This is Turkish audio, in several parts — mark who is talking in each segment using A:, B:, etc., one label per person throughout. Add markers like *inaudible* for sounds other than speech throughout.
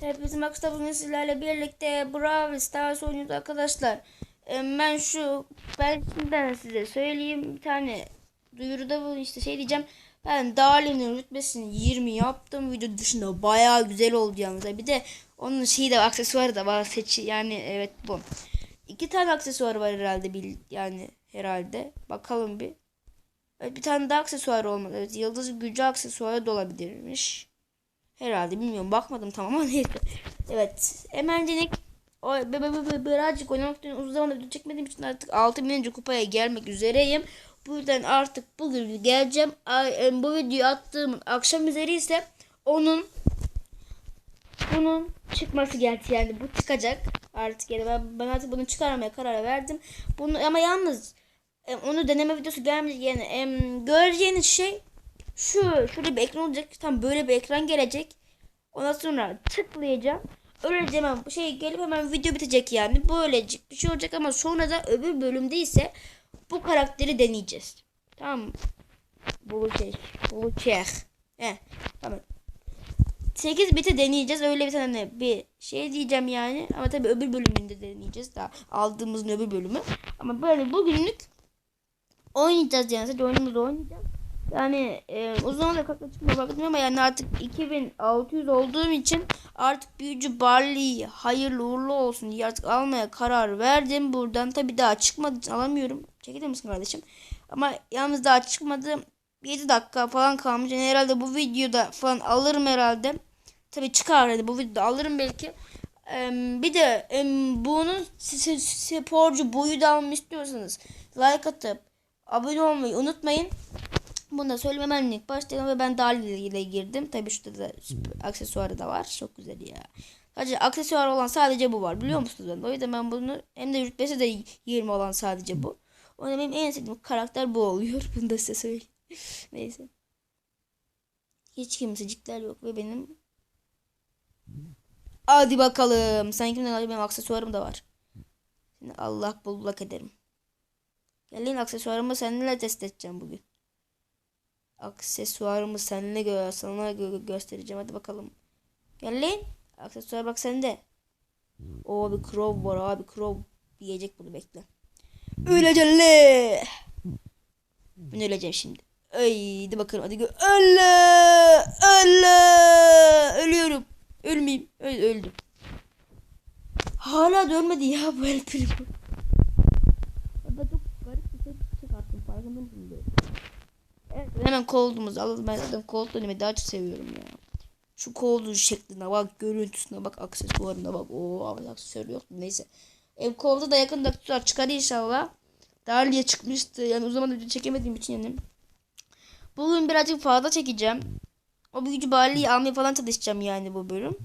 A: Hepinize merhaba bugün sizlerle birlikte Brawl Stars oynuyoruz arkadaşlar. Ee, Ben şu ben şimdiden size söyleyeyim bir tane duyuruda bu işte şey diyeceğim. Ben Dali'nin rütbesini 20 yaptım. Video dışında bayağı güzel oldu yalnız. Bir de onun şeyi de aksesuarı da var seçi yani evet bu. İki tane aksesuarı var herhalde bil yani herhalde. Bakalım bir. Bir tane daha aksesuar olmalı. Evet, yıldız gücü aksesuarı da olabilirmiş. Herhalde bilmiyorum bakmadım tamam ama *laughs* neyse. Evet be- birazcık oynamak uzun zamandır video çekmediğim için artık 6000. kupaya gelmek üzereyim. Bu yüzden artık bugün geleceğim. Em, Bu videoyu attığım akşam üzeri ise onun bunun çıkması geldi yani bu çıkacak artık yani ben, ben artık bunu çıkarmaya karar verdim. Bunu ama yalnız em, onu deneme videosu gelmeyecek yani göreceğiniz şey şu şöyle bir ekran olacak. Tam böyle bir ekran gelecek. Ondan sonra tıklayacağım. Öylece hemen bu şey gelip hemen video bitecek yani. Böylecik bir şey olacak ama sonra da öbür bölümde ise bu karakteri deneyeceğiz. Tamam mı? Bu şey. Bu çek. He. Tamam. 8 biti deneyeceğiz. Öyle bir tane bir şey diyeceğim yani. Ama tabii öbür bölümünde deneyeceğiz. Daha aldığımızın öbür bölümü. Ama böyle bugünlük oynayacağız yani. Sadece oyunumuzu oynayacağız. Yani e, o zaman da kakla çıkmaya baktım ama yani artık 2600 olduğum için artık büyücü Barley hayırlı uğurlu olsun diye artık almaya karar verdim. Buradan tabi daha çıkmadı alamıyorum. Çekilir misin kardeşim? Ama yalnız daha çıkmadı. 7 dakika falan kalmış. Yani herhalde bu videoda falan alırım herhalde. Tabi çıkar herhalde bu videoda alırım belki. Em, bir de em, bunun sporcu boyu da almak istiyorsanız like atıp abone olmayı unutmayın. Bunu da söylememenlik başlayalım ve ben Dali ile girdim. Tabi şurada da süper- aksesuarı da var. Çok güzel ya. Sadece aksesuar olan sadece bu var. Biliyor musunuz? Ben? O yüzden ben bunu hem de rütbesi de 20 olan sadece bu. O yüzden benim en sevdiğim karakter bu oluyor. *laughs* Bunu da size söyleyeyim. *laughs* Neyse. Hiç kimsecikler yok ve benim Hadi bakalım. Sen kimden alıyor? Benim aksesuarım da var. Şimdi Allah bullak ederim. Gelin aksesuarımı seninle test edeceğim bugün. Aksesuarımı seninle gö sana gö göstereceğim. Hadi bakalım. Gel lan. Aksesuar bak sende. O bir crow var abi. Crow yiyecek bunu bekle. Öleceksin le. Ben öleceğim şimdi. Haydi bakalım hadi gö Ölle! Ölle! Ölüyorum. Ölmeyeyim. Öl öldüm. Hala dönmedi ya bu el telefon. Ben çok garip bir ses çıkarttım. Farkında mısın? böyle? Evet, hemen koltuğumuzu alalım. Ben zaten koltuğu demeyi daha çok seviyorum ya. Şu koltuğun şekline bak, görüntüsüne bak, aksesuarına bak. Oo, ama aksesuarı yok. Neyse. Ev kolda da yakında aksesuar çıkar inşallah. Dahiliye çıkmıştı. Yani o zaman da çekemediğim için yani. Bugün birazcık fazla çekeceğim. O büyücü baliyi almaya falan çalışacağım yani bu bölüm.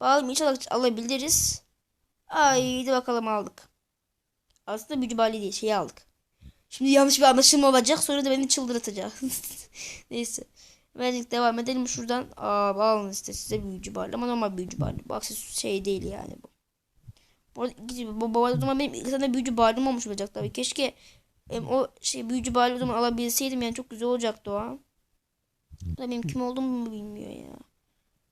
A: Bakalım inşallah alabiliriz. Haydi bakalım aldık. Aslında büyücü baliyi değil şeyi aldık. Şimdi yanlış bir anlaşılma olacak. Sonra da beni çıldırtacak. *laughs* Neyse. Verdik devam edelim şuradan. Aa alın işte size büyücü bali. Ama normal büyücü bali. Bu aksesuar şey değil yani bu. Bu bu, o zaman benim ilk tane büyücü balim olmuş olacak tabii. Keşke em, o şey büyücü bali o zaman alabilseydim yani çok güzel olacaktı o da benim kim olduğumu bilmiyor ya.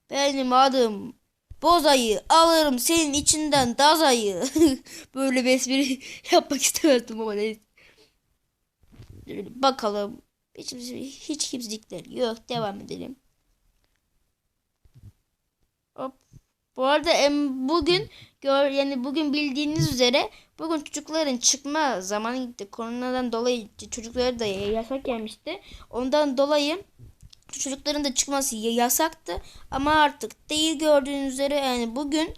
A: Benim adım Bozayı alırım senin içinden dazayı. *laughs* Böyle bir espri *laughs* yapmak istemezdim ama neyse. Bakalım. Hiç, hiç kimsecikler yok. Devam edelim. Hop. Bu arada em, bugün gör yani bugün bildiğiniz üzere bugün çocukların çıkma zamanı gitti. Koronadan dolayı çocuklara da yasak gelmişti. Ondan dolayı çocukların da çıkması ya- yasaktı. Ama artık değil gördüğünüz üzere yani bugün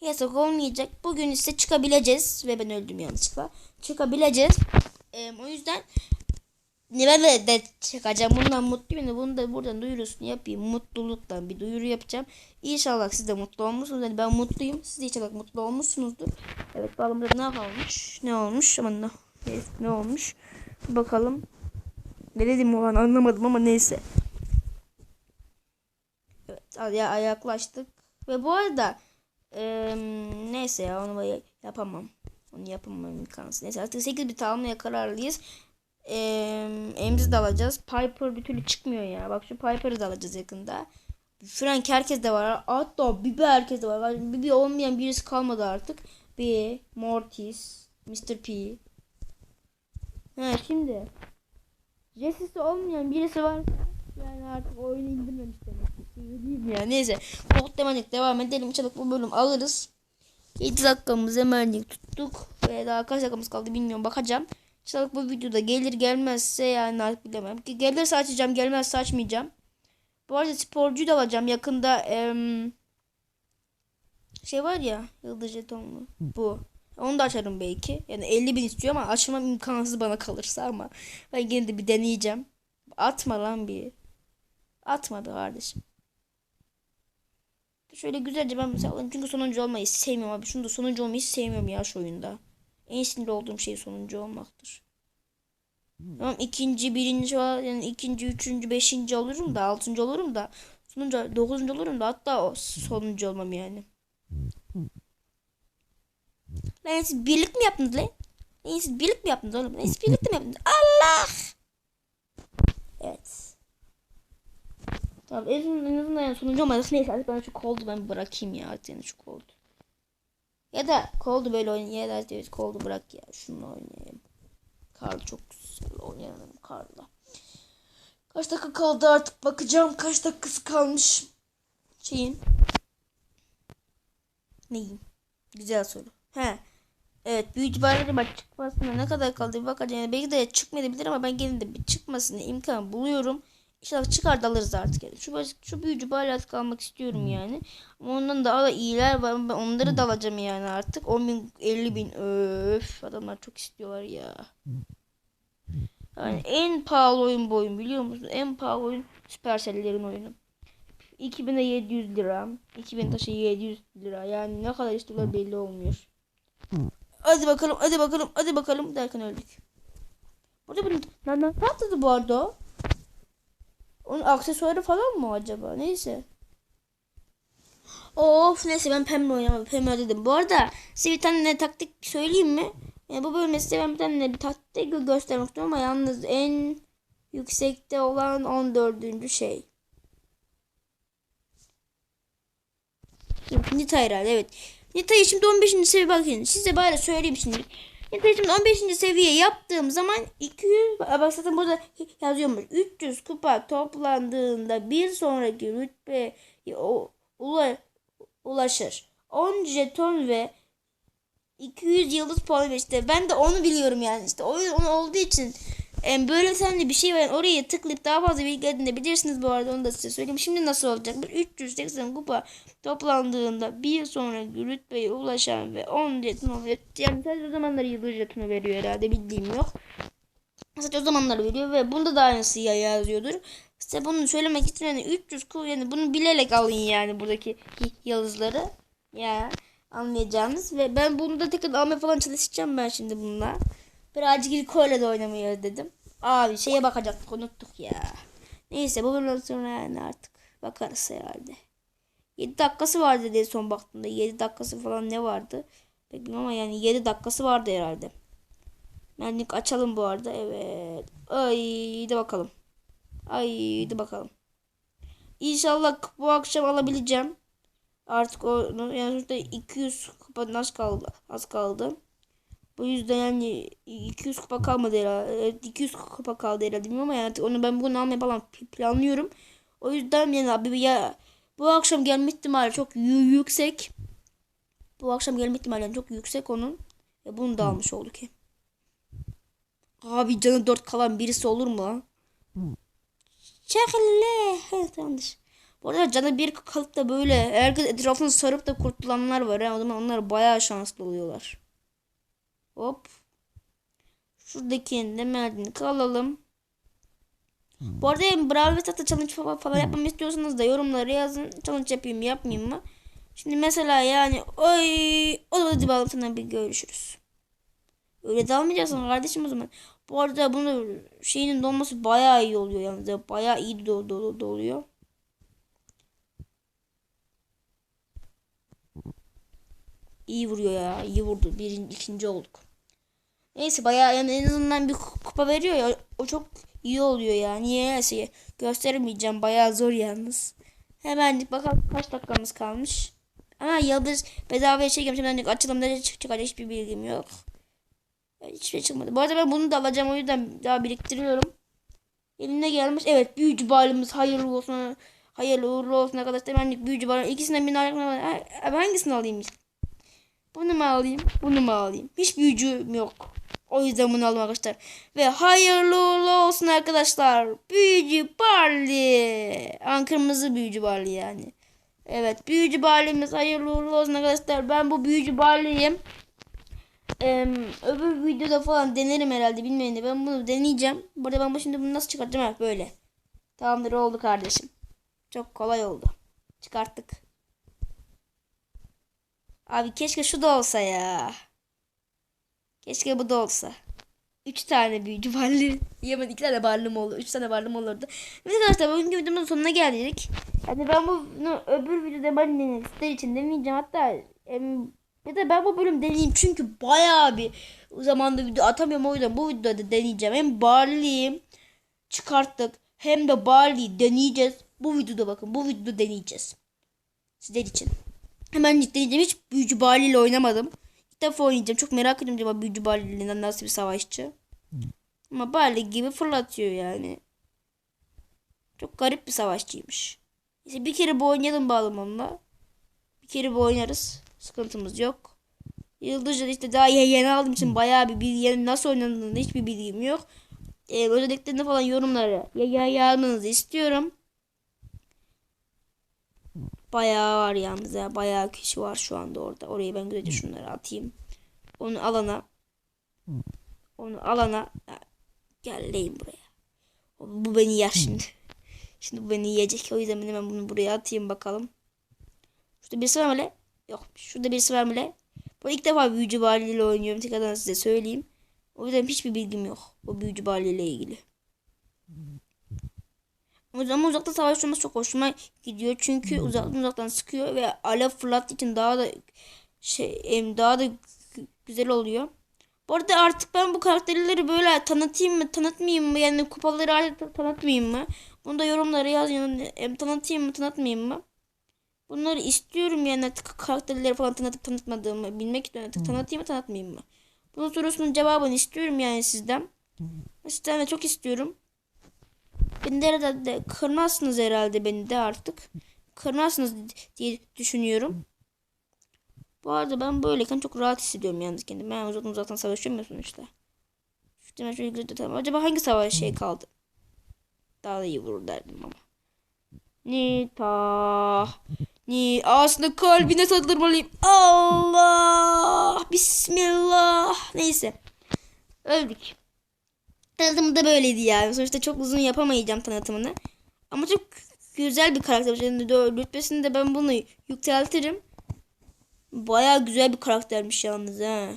A: yasak olmayacak. Bugün ise çıkabileceğiz ve ben öldüm yanlışlıkla. Çıkabileceğiz. Em, o yüzden ben de, de çıkacağım. Bundan mutluyum. da Bunu da buradan duyurusunu yapayım. Mutluluktan bir duyuru yapacağım. İnşallah siz de mutlu olmuşsunuz. Yani ben mutluyum. Siz de inşallah mutlu olmuşsunuzdur. Evet bakalım burada ne olmuş? Ne olmuş? Aman ne, ne olmuş? Bakalım. Ne dedim o an anlamadım ama neyse. Evet ya yaklaştık. Ve bu arada eee, neyse ya onu ya- yapamam. Onu yapamam imkansız. Neyse artık 8 bit almaya kararlıyız. Eee emzi de alacağız. Piper bir türlü çıkmıyor ya. Bak şu Piper'ı da alacağız yakında. Frank herkes de var. Hatta Bibi herkes de var. Bibi olmayan birisi kalmadı artık. B, Mortis, Mr. P. Ha şimdi. Jesse'si olmayan birisi var. Yani artık oyunu indirmemiş demek ki. Ya. Neyse. Kod demedik devam edelim. İnşallah bu bölüm alırız. 7 dakikamız hemen tuttuk. Ve daha kaç dakikamız kaldı bilmiyorum. Bakacağım. İnşallah bu videoda gelir gelmezse yani artık bilemem. Ki gelirse açacağım gelmezse açmayacağım. Bu arada sporcuyu da alacağım. Yakında em, şey var ya yıldız jetonlu. Bu. Onu da açarım belki. Yani 50 bin istiyor ama açmam imkansız bana kalırsa ama ben gene de bir deneyeceğim. Atma lan bir. Atma be kardeşim. Şöyle güzelce ben mesela çünkü sonuncu olmayı sevmiyorum abi. Şunu da sonuncu olmayı sevmiyorum ya şu oyunda. En sinir olduğum şey sonuncu olmaktır. Tamam ikinci, birinci var. Yani ikinci, üçüncü, beşinci olurum da altıncı olurum da sonuncu, dokuzuncu olurum da hatta o sonuncu olmam yani. Lan siz birlik mi yaptınız lan? Lan siz birlik mi yaptınız oğlum? Lan siz birlikte mi yaptınız? Allah! Evet. Tamam en azından, yani sonuncu olmadık. Neyse artık ben şu koldu ben bırakayım ya artık yani şu koldu. Ya da koldu böyle oynayayım. Ya da evet koldu bırak ya. Şunu oynayayım. Karl çok güzel oynayalım Karl'la. Kaç dakika kaldı artık bakacağım. Kaç dakikası kalmış. Şeyin. Neyin? Güzel soru. He. Evet büyücü barları bak çıkmasına ne kadar kaldı bakacağım. Yani belki de çıkmayabilir ama ben gene de bir çıkmasına imkan buluyorum. İnşallah çıkar da alırız artık. Yani. Şu, şu büyücü barları almak istiyorum yani. Ama ondan daha da iyiler var. Ben onları da alacağım yani artık. 10 bin 50 bin öf adamlar çok istiyorlar ya. Yani en pahalı oyun bu oyun biliyor musun? En pahalı oyun Supercell'lerin oyunu. 2000'e 700 lira. 2000 taşı 700 lira. Yani ne kadar istiyorlar belli olmuyor. Hadi bakalım, hadi bakalım, hadi bakalım derken öldük. Burada bunun ne, ne patladı bu arada? Onun aksesuarı falan mı acaba? Neyse. Of neyse ben pembe oynamadım. Pembe dedim. Bu arada size bir tane taktik söyleyeyim mi? Yani bu bölümde size ben bir tane bir taktik gö- göstermek istiyorum ama yalnız en yüksekte olan 14. şey. Nita herhalde evet. Nita'yı şimdi 15. seviye bakın. Size bari söyleyeyim şimdi. Şimdi 15. seviye yaptığım zaman 200 bak zaten burada yazıyormuş. 300 kupa toplandığında bir sonraki rütbe ula, ulaşır. 10 jeton ve 200 yıldız puanı işte. Ben de onu biliyorum yani işte. O yüzden onu olduğu için böyle sende bir şey var. Yani oraya tıklayıp daha fazla bilgi edinebilirsiniz bu arada onu da size söyleyeyim. Şimdi nasıl olacak? Bir 380 kupa toplandığında bir sonraki rütbeye ulaşan ve 10 jeton oluyor. Yani sadece o zamanları yıldız jetonu veriyor herhalde bildiğim yok. Sadece o zamanları veriyor ve bunda da aynısı ya yazıyordur. Size bunu söylemek için yani 300 kupa yani bunu bilerek alın yani buradaki yıldızları. Ya anlayacağınız ve ben bunu da tekrar almaya falan çalışacağım ben şimdi bununla. Birazcık ilkoyla da oynamayı dedim. Abi şeye bakacaktık unuttuk ya. Neyse bu bölümden sonra yani artık bakarız herhalde. 7 dakikası vardı diye son baktığımda 7 dakikası falan ne vardı? Bilmiyorum ama yani 7 dakikası vardı herhalde. Menlik açalım bu arada evet. Ay de bakalım. Ay de bakalım. İnşallah bu akşam alabileceğim. Artık o yani sonuçta 200 kupa az kaldı. Az kaldı. Bu yüzden yani 200 kupa kalmadı herhalde. Evet, 200 kupa kaldı herhalde bilmiyorum ama yani onu ben bunu almayı falan planlıyorum. O yüzden yani abi ya bu akşam gelme ihtimali çok yü- yüksek. Bu akşam gelme ihtimali çok yüksek onun. Ve bunu da almış olduk ki. Abi canı 4 kalan birisi olur mu? Çekille. Evet tamamdır. Bu arada canı bir kalıp da böyle herkes etrafını sarıp da kurtulanlar var. Ha. O zaman onlar bayağı şanslı oluyorlar. Hop. Şuradaki de merdiveni alalım. Bu arada yani Brawl ve Tata challenge falan, falan yapmamı istiyorsanız da yorumlara yazın. Challenge yapayım yapmayayım mı? Şimdi mesela yani oy o da bağlantına bir görüşürüz. Öyle dalmayacaksın kardeşim o zaman. Bu arada bunu şeyinin dolması bayağı iyi oluyor yalnız. Bayağı iyi do do doluyor. İyi vuruyor ya. iyi vurdu. Birinci, ikinci olduk. Neyse bayağı yani en azından bir kupa veriyor ya. O çok iyi oluyor ya. Niye neyse göstermeyeceğim. Bayağı zor yalnız. Hemen bakalım kaç dakikamız kalmış. Ama yıldız bedavaya şey gelmiş. Hemen açılımda ne çıkacak hiçbir bilgim yok. Hiçbir şey çıkmadı. Bu arada ben bunu da alacağım o yüzden daha biriktiriyorum. Eline gelmiş. Evet büyücü balımız hayırlı olsun. Hayırlı uğurlu olsun arkadaşlar. Ben büyücü balım. İkisinden birini. Ha, Hangisini alayım? Bunu mu alayım? Bunu mu alayım? Hiç büyücüm yok. O yüzden bunu aldım arkadaşlar. Ve hayırlı uğurlu olsun arkadaşlar. Büyücü Barley. An kırmızı büyücü Barley yani. Evet büyücü Barley'miz hayırlı uğurlu olsun arkadaşlar. Ben bu büyücü Barley'i Eee, öbür videoda falan denerim herhalde bilmeyin de ben bunu deneyeceğim. Bu arada ben bu şimdi bunu nasıl çıkartacağım ha böyle. Tamamdır oldu kardeşim. Çok kolay oldu. Çıkarttık. Abi keşke şu da olsa ya. Keşke bu da olsa. Üç tane büyücü *laughs* varlığı. Yemen iki tane varlığım oldu. Üç tane varlığım olurdu. Evet arkadaşlar bugünkü videomuzun sonuna geldik. Yani ben bunu öbür videoda ben ister için deneyeceğim. Hatta em, ya da ben bu bölüm deneyeyim çünkü bayağı bir zamanda video atamıyorum o yüzden bu videoda da deneyeceğim. Hem Barley'i çıkarttık hem de Barley'i deneyeceğiz. Bu videoda bakın bu videoda deneyeceğiz. Sizler için. Hemen deneyeceğim. Hiç büyücü Barley ile oynamadım. İlk defa oynayacağım. Çok merak ediyorum acaba büyücü Barley'den nasıl bir savaşçı. Ama Barley gibi fırlatıyor yani. Çok garip bir savaşçıymış. Neyse bir kere bu oynayalım bağlam onunla. Bir kere bu oynarız. Sıkıntımız yok. Yıldızca işte daha ye- yeni aldığım için bayağı bir bilgi nasıl oynandığında hiçbir bilgim yok. Ee, özelliklerini falan yorumlara ya ya yazmanızı istiyorum. Bayağı var yalnız ya. Bayağı kişi var şu anda orada. Orayı ben güzelce şunları atayım. Onu alana. Onu alana. Geleyim buraya. Bu beni yer şimdi. *laughs* Şimdi bu beni yiyecek. O yüzden ben hemen bunu buraya atayım bakalım. Şurada birisi var mı öyle? Yok. Şurada birisi var mı öyle? Bu ilk defa büyücü baliyle oynuyorum. Tekrardan size söyleyeyim. O yüzden hiçbir bilgim yok. O büyücü baliyle ilgili. Ama uzaktan savaşmamız çok hoşuma gidiyor. Çünkü uzaktan uzaktan sıkıyor ve alev fırlattığı için daha da şey daha da gü- güzel oluyor. Bu arada artık ben bu karakterleri böyle tanıtayım mı tanıtmayayım mı yani kupaları artık tanıtmayayım mı? Bunu da yorumlara yazın. Em, tanıtayım mı tanıtmayayım mı? Bunları istiyorum yani artık karakterleri falan tanıtıp tanıtmadığımı bilmek istiyorum artık tanıtayım mı tanıtmayayım mı? Bunun sorusunun cevabını istiyorum yani sizden. Sizden de çok istiyorum. Beni de de kırmazsınız herhalde beni de artık. Kırmazsınız diye düşünüyorum. Bu arada ben böyleyken çok rahat hissediyorum yalnız kendimi. Ben uzaktan uzaktan savaşıyorum ya sonuçta. Şu demir şöyle güzel tutalım. Acaba hangi savaş şey kaldı? Daha da iyi vurur derdim ama. Nita. Ni aslında kalbine saldırmalıyım. Allah. Bismillah. Neyse. Öldük. Tanıtımı da böyleydi yani. Sonuçta çok uzun yapamayacağım tanıtımını. Ama çok güzel bir karakter. Rütbesini de ben bunu yükseltirim. Baya güzel bir karaktermiş yalnız ha.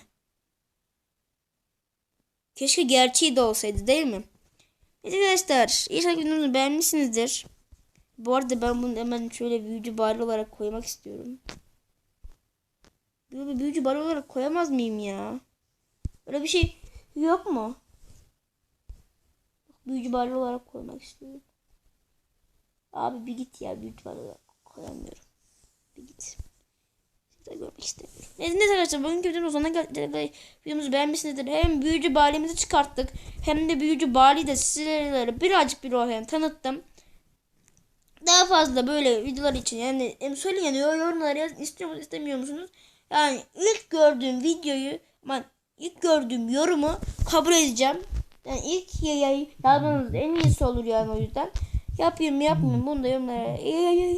A: Keşke gerçeği de olsaydı değil mi? Evet arkadaşlar. İnşallah videomuzu beğenmişsinizdir. Bu arada ben bunu hemen şöyle büyücü bari olarak koymak istiyorum. Böyle büyücü bari olarak koyamaz mıyım ya? Öyle bir şey yok mu? Büyücü bari olarak koymak istiyorum. Abi bir git ya büyücü bari olarak koyamıyorum. Bir git. Sizi görmek istemiyorum. Neyse, neyse arkadaşlar bugünkü videomuz sonuna geldik. Videomuzu beğenmişsinizdir. Hem büyücü balimizi çıkarttık. Hem de büyücü bali de sizlere birazcık bir hem tanıttım. Daha fazla böyle videolar için yani hem söyleyin yani yorumlara yazın istiyor musunuz istemiyor musunuz? Yani ilk gördüğüm videoyu aman ilk gördüğüm yorumu kabul edeceğim. Yani ilk yayı yazmanız en iyisi olur yani o yüzden. Yapayım mı yapmayayım bunu da yorumlara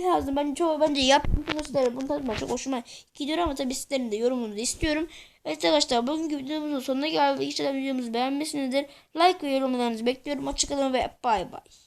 A: yazdım. Ben çoğu bence yaptım. Sizlere bunu tanıtmak çok hoşuma gidiyor ama tabii sizlerin de yorumunuzu istiyorum. Evet arkadaşlar bugünkü videomuzun sonuna geldik. İnşallah videomuzu beğenmişsinizdir. Like ve yorumlarınızı bekliyorum. Hoşçakalın ve bay bay.